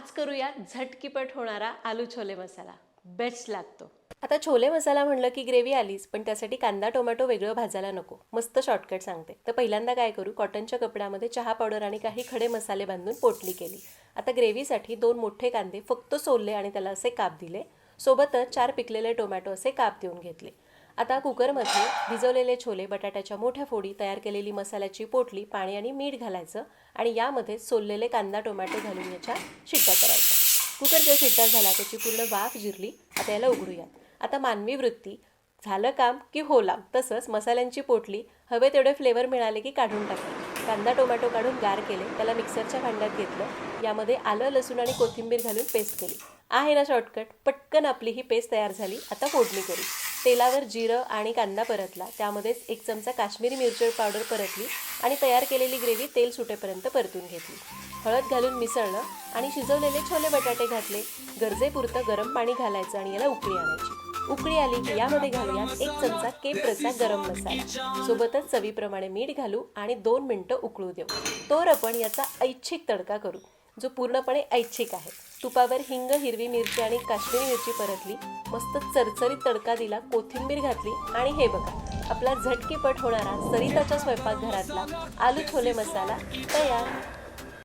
आज करूया झटकीपट होणारा आलू छोले मसाला. बेस्ट लागतो. आता छोले मसाला म्हणलं की ग्रेव्ही आलीच पण त्यासाठी कांदा टोमॅटो वेगळं भाजायला नको. मस्त शॉर्टकट सांगते. तर पहिल्यांदा काय करू कॉटनच्या कपड्यामध्ये चहा पावडर आणि काही खडे मसाले बांधून पोटली केली. आता ग्रेव्हीसाठी दोन मोठे कांदे फक्त सोलले आणि त्याला असे काप दिले. सोबतच चार पिकलेले टोमॅटो असे काप देऊन घेतले. आता कुकरमध्ये भिजवलेले छोले बटाट्याच्या मोठ्या फोडी तयार केलेली मसाल्याची पोटली पाणी आणि मीठ घालायचं आणि यामध्ये सोललेले कांदा टोमॅटो घालून याच्या शिट्ट्या करायच्या. कुकरच्या शिट्ट्या झाल्या त्याची पूर्ण वाफ जिरली आता याला उघडूयात. आता मानवी वृत्ती झालं काम की हो लाम तसंच मसाल्यांची पोटली हवे तेवढे फ्लेवर मिळाले की काढून टाकले कांदा टोमॅटो काढून गार केले त्याला मिक्सरच्या भांड्यात घेतलं यामध्ये आलं लसूण आणि कोथिंबीर घालून पेस्ट केली. आहे ना शॉर्टकट पटकन आपली ही पेस्ट तयार झाली. आता फोडणी करू. तेलावर जिरं आणि कांदा परतला. त्यामध्येच एक चमचा काश्मीरी मिरची पावडर परतली आणि तयार केलेली ग्रेव्ही तेल सुटेपर्यंत परतून घेतली. हळद घालून मिसळणं आणि शिजवलेले छोले बटाटे घातले. गरजेपुरतं गरम पाणी घालायचं आणि याला उकळी आणायची. उकळी आली की यामध्ये घालूया एक चमचा केप्रचा गरम मसाला. सोबतच चवीप्रमाणे मीठ घालू आणि दोन मिनटं उकळू देऊ. तोर आपण याचा ऐच्छिक तडका करू. जो पूर्णपणे ऐच्छिक आहे. तुपावर हिंग हिरवी मिरची आणि काश्मीरी मिरची परतली मस्त चरचरीत तडका दिला कोथिंबीर घातली आणि हे बघा आपला झटकीपट होणारा सरिताच्या स्वयंपाकघरातला आलू छोले मसाला तयार.